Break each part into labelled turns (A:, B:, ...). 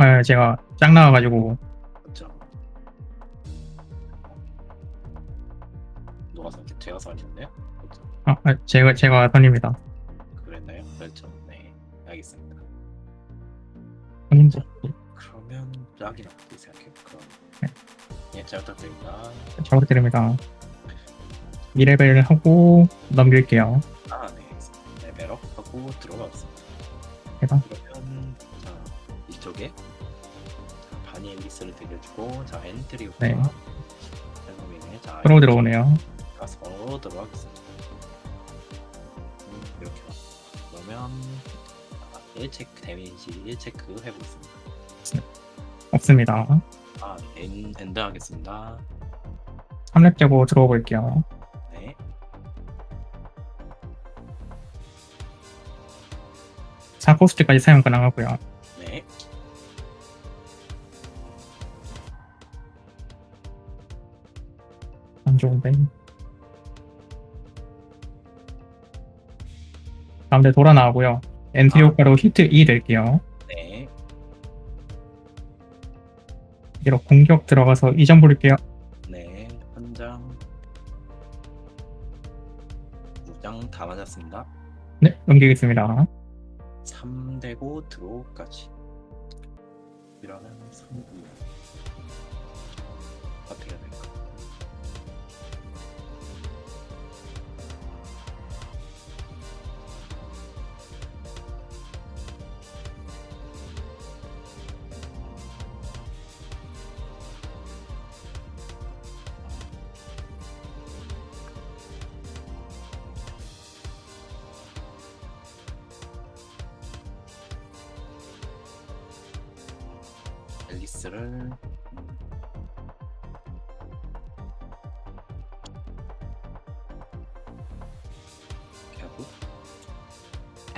A: 아, 제가 짱 나와가지고
B: 그렇죠. 누가 선 제가 선이었나요? 그렇죠.
A: 아, 아, 제가 제가 선입니다.
B: 그랬나요? 그렇죠. 네, 알겠습니다.
A: 선임도
B: 그러면 짝이랑 어떻게 생각해요? 그럼
A: 네.
B: 예, 잘 부탁드립니다.
A: 잘 부탁드립니다. 2레벨 하고 넘길게요.
B: 아, 네, 알겠습니다. 레벨업 하고 들어가겠습니다.
A: 제가
B: 들려주고 자 엔트리오가
A: 네.
B: 헬로윈에 자
A: 서로 들어오네요.
B: 서로 들어가겠습니다. 음, 이렇게 와. 그러면 1체크 데미지 1체크 해보겠습니다.
A: 없습니다.
B: 아, 엔, 엔드 하겠습니다.
A: 3렙 재고 들어가 볼게요.
B: 네.
A: 사 코스트까지 사용 가능하고요.
B: 네.
A: 안 좋은데. 가운데 돌아 나오고요. 엔트리
B: 아.
A: 효과로 히트 2 될게요.
B: 네.
A: 이로 공격 들어가서 2점 부를게요.
B: 네. 현장. 무장 다 맞았습니다.
A: 네, 넘기겠습니다.
B: 3대고 드로우까지. 이러면 3, 2.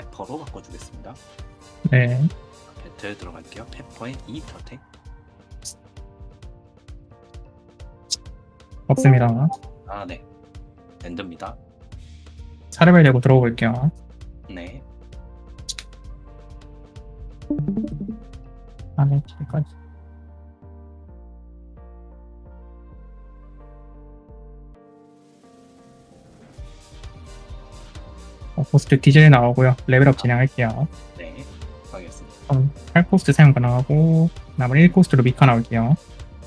B: 페퍼로 바꿔주겠습니다.
A: 네,
B: 배틀 들어갈게요. 페퍼에 2 터택.
A: 없습니다.
B: 아 네. 엔드입니다.
A: 4레벨 재고 들어가 볼게요. 어, 포스트 디젤 나오고요. 레벨업 진행할게요.
B: 네. 하겠습니다.
A: 그럼 8코스트 사용 가능하고 남은 1코스트로 미카 나올게요.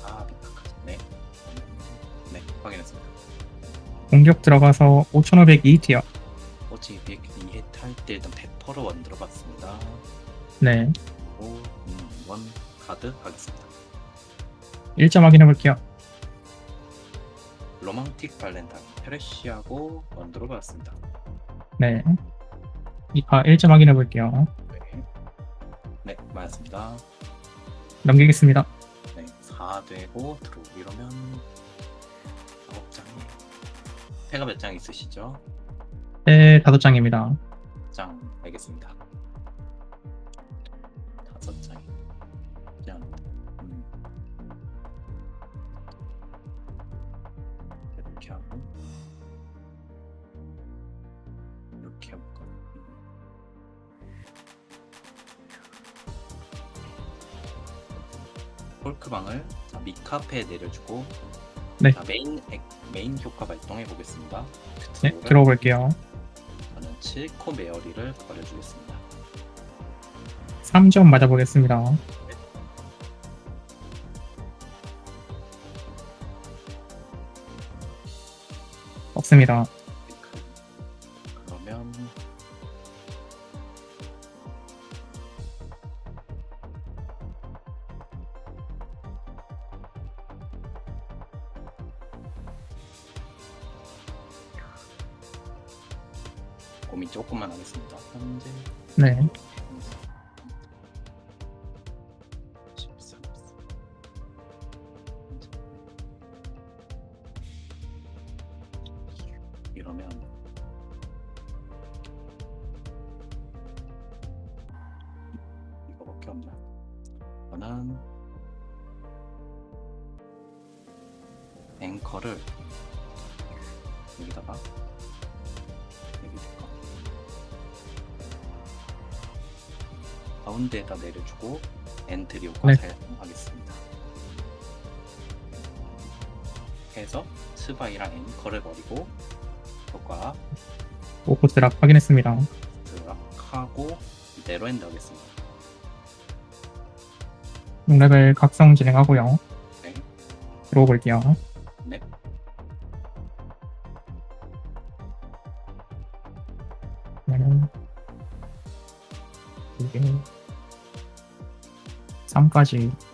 B: 아 미카까지. 네. 네. 확인했습니다.
A: 공격 들어가서 5500 ET요.
B: 호치 102회 탈때 일단 페퍼로 원 들어갔습니다.
A: 네,
B: 오, 음, 원 카드 하겠습니다.
A: 1점 확인해 볼게요.
B: 로망틱 발렌타인 페레시하고 원 들어갔습니다.
A: 네. 미카 1점 확인해 볼게요.
B: 네. 네, 맞습니다.
A: 넘기겠습니다.
B: 네, 4 되고 들어 이러면 9장이 패가 몇 장 있으시죠?
A: 네, 5장입니다.
B: 장 알겠습니다. 다섯 장이 장. 음. 이렇게 하고 폴크방을 자, 미카페에 내려주고
A: 네.
B: 자, 메인 액- 메인 효과 발동해 보겠습니다.
A: 네, 들어가 볼게요.
B: 저는 7코 메어리를 버려주겠습니다.
A: 3점 맞아 보겠습니다. 없습니다.
B: 고민 조금만 하겠습니다. 현재
A: 네,
B: 가운데에다 내려주고 엔트리 효과
A: 네.
B: 사용하겠습니다. 해서 스바이랑 앵커를 버리고 효과
A: 오코스 락 확인했습니다.
B: 드락하고 이대로 엔드 하겠습니다.
A: 6레벨 각성 진행하고요.
B: 네.
A: 들어오 볼게요.
B: 네.
A: 3까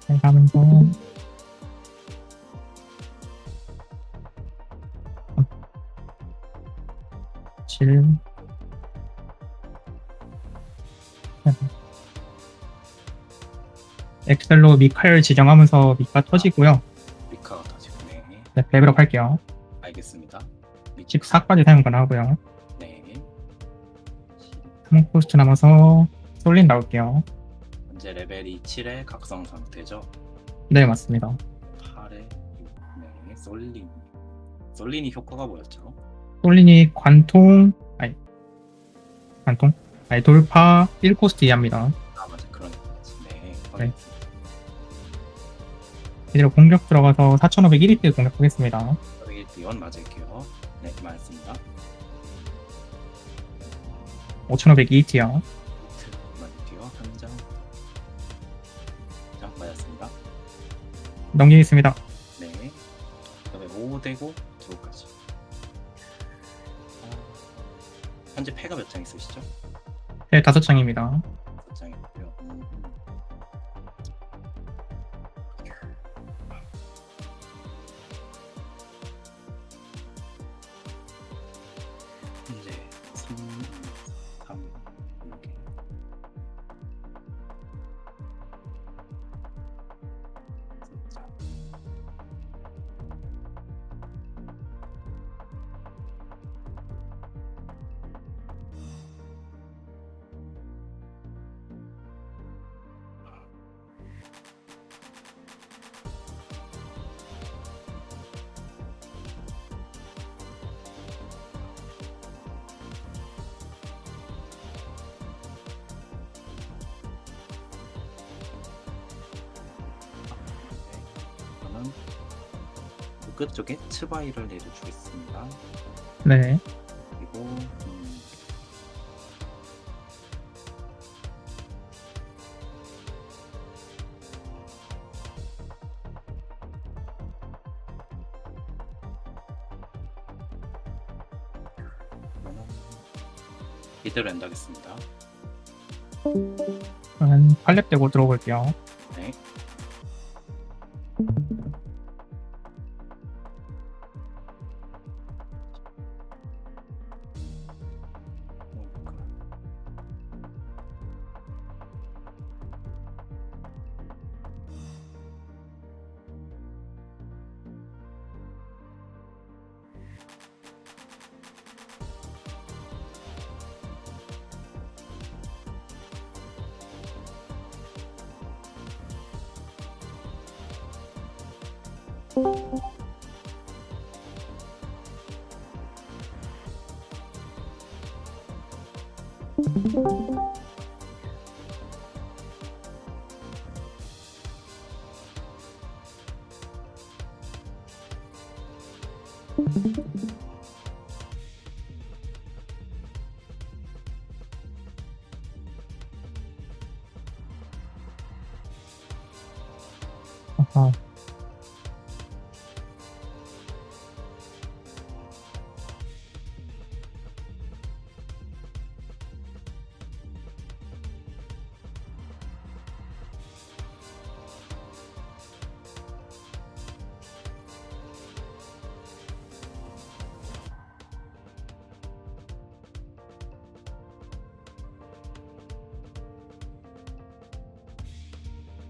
A: 지잘 가면서 7 엑셀로 미카엘 지정하면서 미카 터지고요.
B: 미카가 터지고 네.
A: 네, 레벨업 할게요.
B: 알겠습니다. 미
A: 14까지 사용 가능하고요.
B: 네.
A: 3 코스트 남아서 솔린 나올게요.
B: 현재 레벨이 7의 각성 상태죠.
A: 네, 맞습니다.
B: 8에 6, 네. 솔린. 솔린이 효과가 뭐였죠?
A: 솔린이 관통, 아니, 관통? 아니, 돌파 1 코스트 이하입니다.
B: 아 맞아 그런 거지. 네. 확인했습니다.
A: 이대로 공격 들어가서 4501일 공격하겠습니다.
B: 저에게 비원 맞을게요. 네, 맞습니다.
A: 5502티어.
B: 히트 맞을게요. 한 장. 자, 맞았습니다.
A: 넘기겠습니다.
B: 네. 그다음에 5 되고 두까지. 아, 현재 패가 몇 장 있으시죠?
A: 네, 다섯 장입니다.
B: 끝쪽에 츠바이를 내려주겠습니다.
A: 네.
B: 그리고 음, 이대로 엔드하겠습니다.
A: 한 8렙 되고 들어볼게요.
B: 네.
A: 아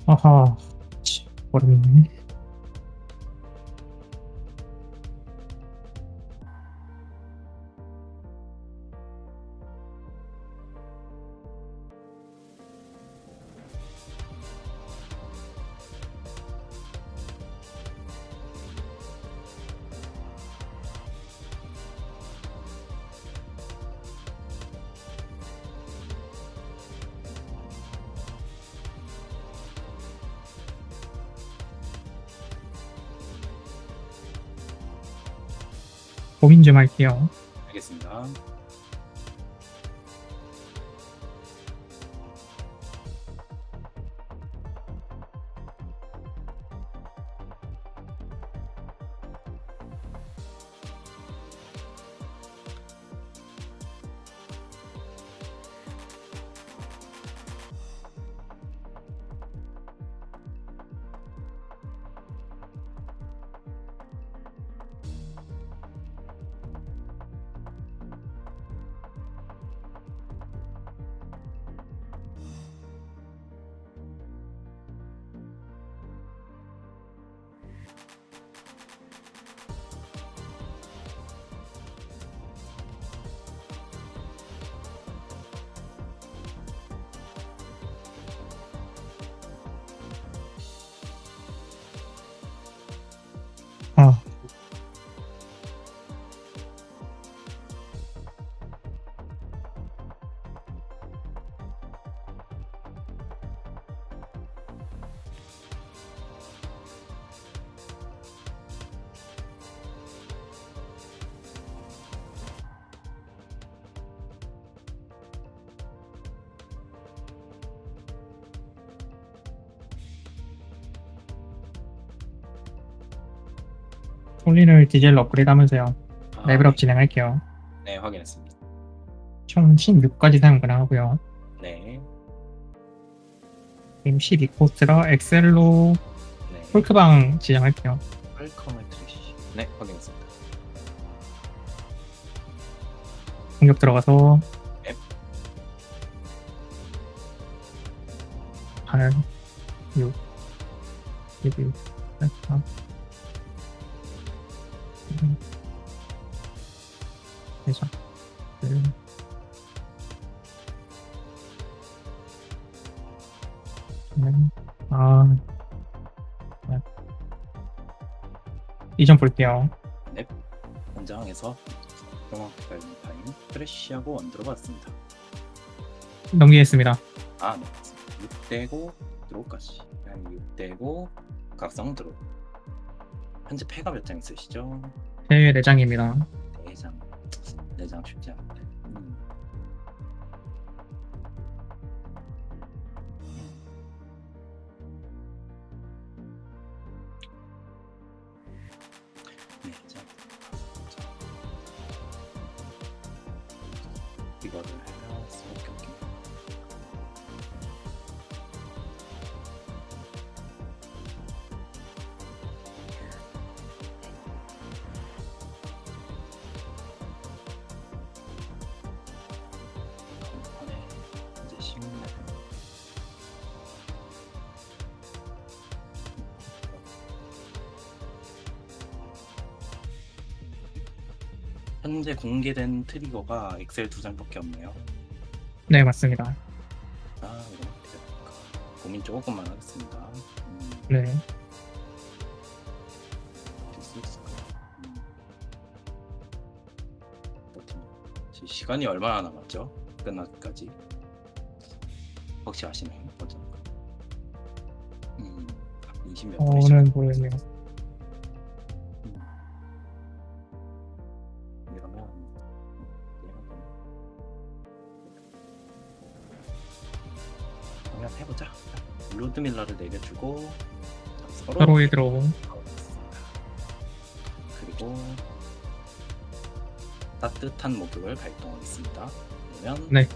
A: 아하. 치, 고민 좀 할게요.
B: 알겠습니다.
A: 폴린을 디젤로 업그레이드 하면서요.
B: 아,
A: 레벨업 진행할게요.
B: 네, 확인했습니다.
A: 총 16까지 사용 가능하고요.
B: 네,
A: 지금 12코스라 엑셀로
B: 네.
A: 폴크방 지정할게요.
B: 웰컴을 트래시. 네, 확인했습니다.
A: 공격 들어가서
B: 앱.
A: 8, 6, 11, 4, 4, 1, 아, 네. 이점 볼게요.
B: 현장에서 명확히 걸린 타임 트래시하고 원 들어봤습니다.
A: 넘기겠습니다.
B: 아, 네, 맞습니다. 6대고 드로우까지. 6대고 각성 드로우. 현재 패가 몇 장 있으시죠?
A: 제 4장입니다.
B: 4장. 4장 쉽지 않은데. 음. 네, 자. 현재 공개된 트리거가 엑셀 두 장밖에 없네요.
A: 네, 맞습니다.
B: 아, 이거 어떻게 될까? 고민 조금만 하겠습니다. 음,
A: 네.
B: 있을까요? 음. 지금 시간이 얼마나 남았죠? 끝나기까지. 혹시 아시나요? 어쩌 음, 20몇 분이죠.
A: 저는 모르겠네요.
B: 로드밀러를 내려주고 서로
A: 서로에 들어오고
B: 그리고 따뜻한 목욕을 발동하겠습니다. 그러면
A: 네.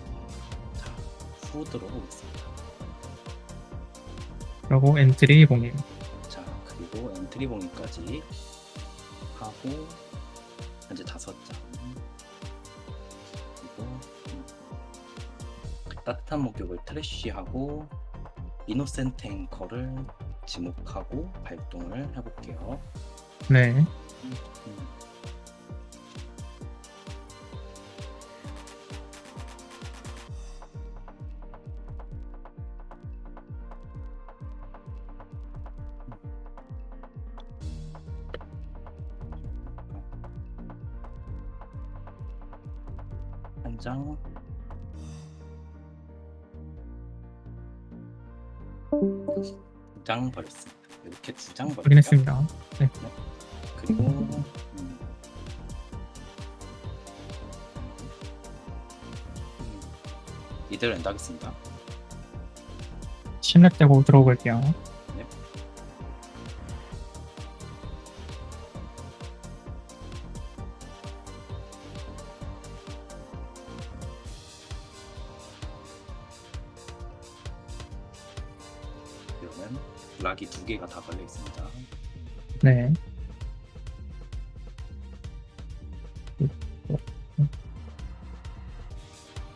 B: 자, 후드로 보겠습니다.
A: 그리고 엔트리 봉임.
B: 자, 그리고 엔트리 봉인까지 하고 현재 다섯 장. 그리고 음, 따뜻한 목욕을 트래쉬하고 이노센트 앵커를 지목하고 발동을 해볼게요.
A: 네.
B: 음. 버렸습니다. 이렇게 두 장 버렸죠.
A: 확인했습니다.
B: 그리고 음. 음. 이대로 엔드 하겠습니다.
A: 침랩 떼고 들어볼게요.
B: 개가 다 걸려 있습니다.
A: 네.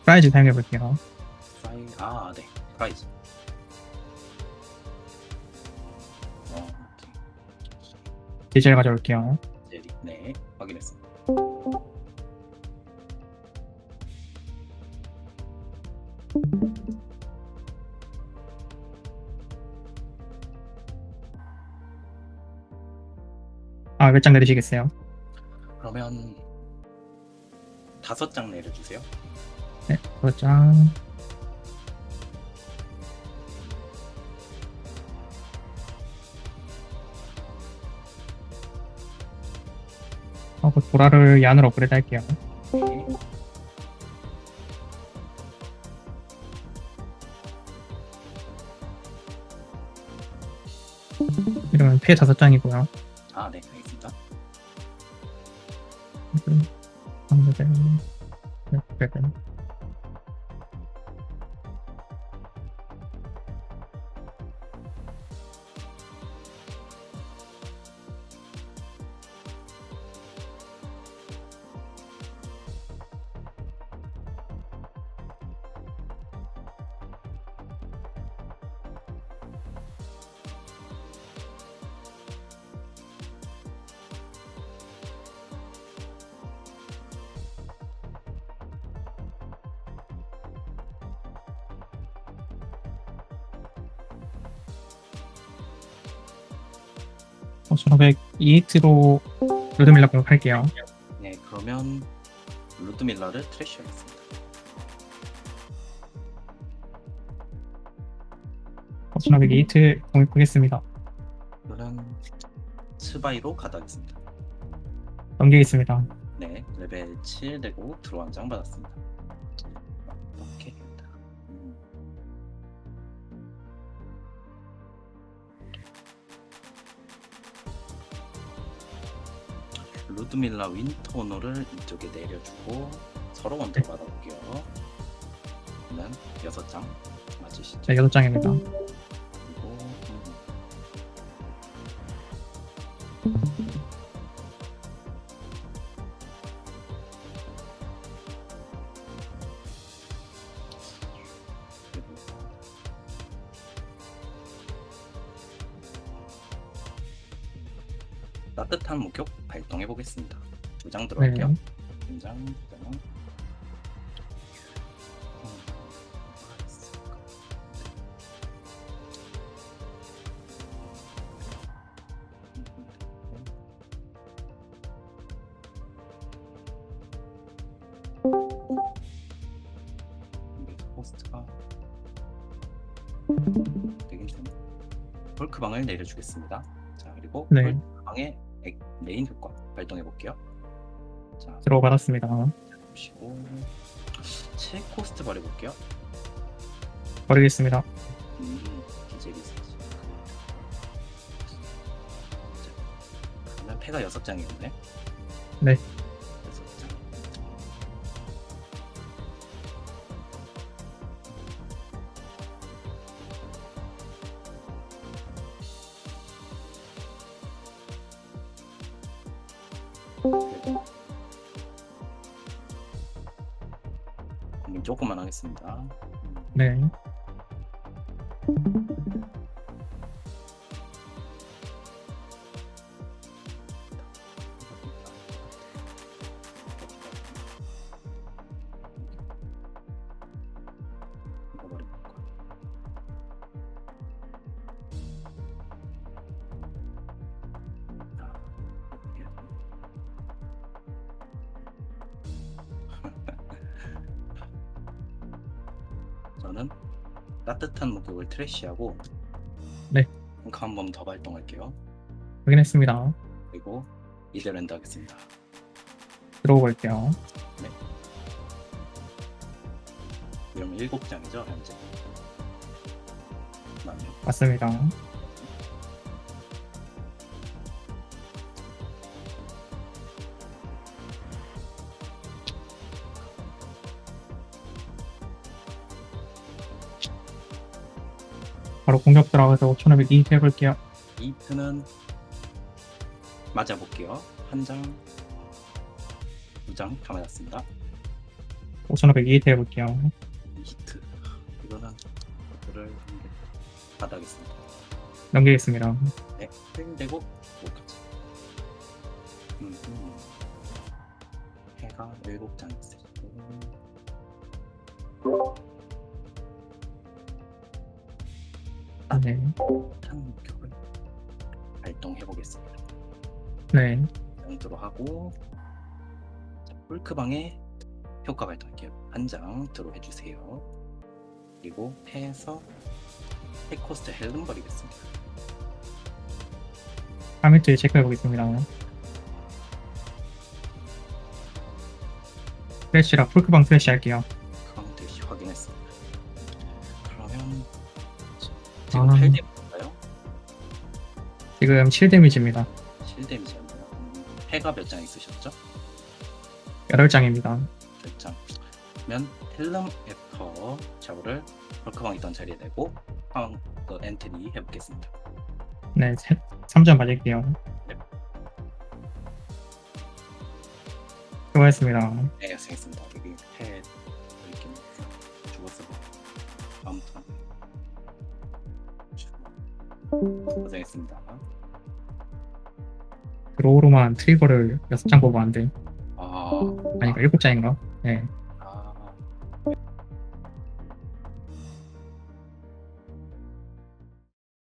A: 프라이즈 사용해 볼게요.
B: 프라이 아, 네. 프라이즈. 어, 오케이.
A: 디젤 가져올게요.
B: 제리. 네. 확인했습니다.
A: 몇 장 내리시겠어요?
B: 그러면 다섯 장 내려주세요.
A: 네, 몇 장. 하고 보라를 얀으로 업그레이드 할게요.
B: 네.
A: 이러면 피해 다섯 장이고요.
B: 아, 네.
A: Там, де тебе. 1500 EX로 루드밀러 공격할게요.
B: 네, 그러면 루드밀러를 트래쉬하겠습니다.
A: 포션 500 EX 음. 공격하겠습니다.
B: 그럼 스바이로 가다겠습니다.
A: 넘기겠습니다.
B: 네, 레벨 7 되고 드로 한장 받았습니다. 루드밀라 윈터너를 이쪽에 내려주고 서로 먼저 받아볼게요. 그러면 여섯 장 맞으시죠?
A: 자, 6장입니다.
B: 호스트가 되긴 되네. 헐크방을 내려주겠습니다. 자 그리고
A: 네.
B: 헐크방의 액- 메인 효과 발동해 볼게요. 자
A: 들어 받았습니다.
B: 보시고 체 코스트 버려 볼게요.
A: 버리겠습니다.
B: 음. 자, 그러면 패가 여섯 장이었네.
A: 네.
B: 조금만 하겠습니다. 음.
A: 네.
B: 목욕을 트래쉬하고
A: 네.
B: 잉크 한 번 더 발동할게요.
A: 확인했습니다.
B: 그리고 이대로 엔드 하겠습니다.
A: 들어오고 볼게요.
B: 이러면 7장이죠 현재.
A: 맞습니다. 바로 공격 들어가서 5,500 이트 해볼게요.
B: 이트는 맞아볼게요. 한 장, 두 장 다 맞았습니다.
A: 5,500 이트 해볼게요.
B: 히트. 이거는 이거를 받아겠습니다.
A: 넘기겠습니다.
B: 네, 땡되고 여기까지. 음, 음. 해가 7장 있으시
A: 네.
B: 창목격을 발동해 보겠습니다.
A: 네.
B: 정도로 하고 자, 폴크방에 효과 발동할게요. 한 장 들어 해주세요. 그리고 패에서 해코스트 헬름 버리겠습니다.
A: 3일째 체크해 보겠습니다. 프레쉬라 풀크방 프레쉬 할게요.
B: 지금
A: 아.
B: 8대인가요?
A: 지금 7데미지입니다.
B: 7데미지였나요? 음, 해가 몇 장 있으셨죠?
A: 8장입니다.
B: 몇 장? 그러면 헬름 애퍼 샤워를 폴크방 있던 자리에 내고 방, 그 엔트리 해보겠습니다.
A: 네, 3점 맞을게요.
B: 네.
A: 수고하셨습니다.
B: 네, 생겼습니다. 여기 해 이렇게 죽었어. 아무튼 고생했습니다.
A: 드로우로만 트리거를 6장 뽑았는데,
B: 아,
A: 아니까 7장인가? 네.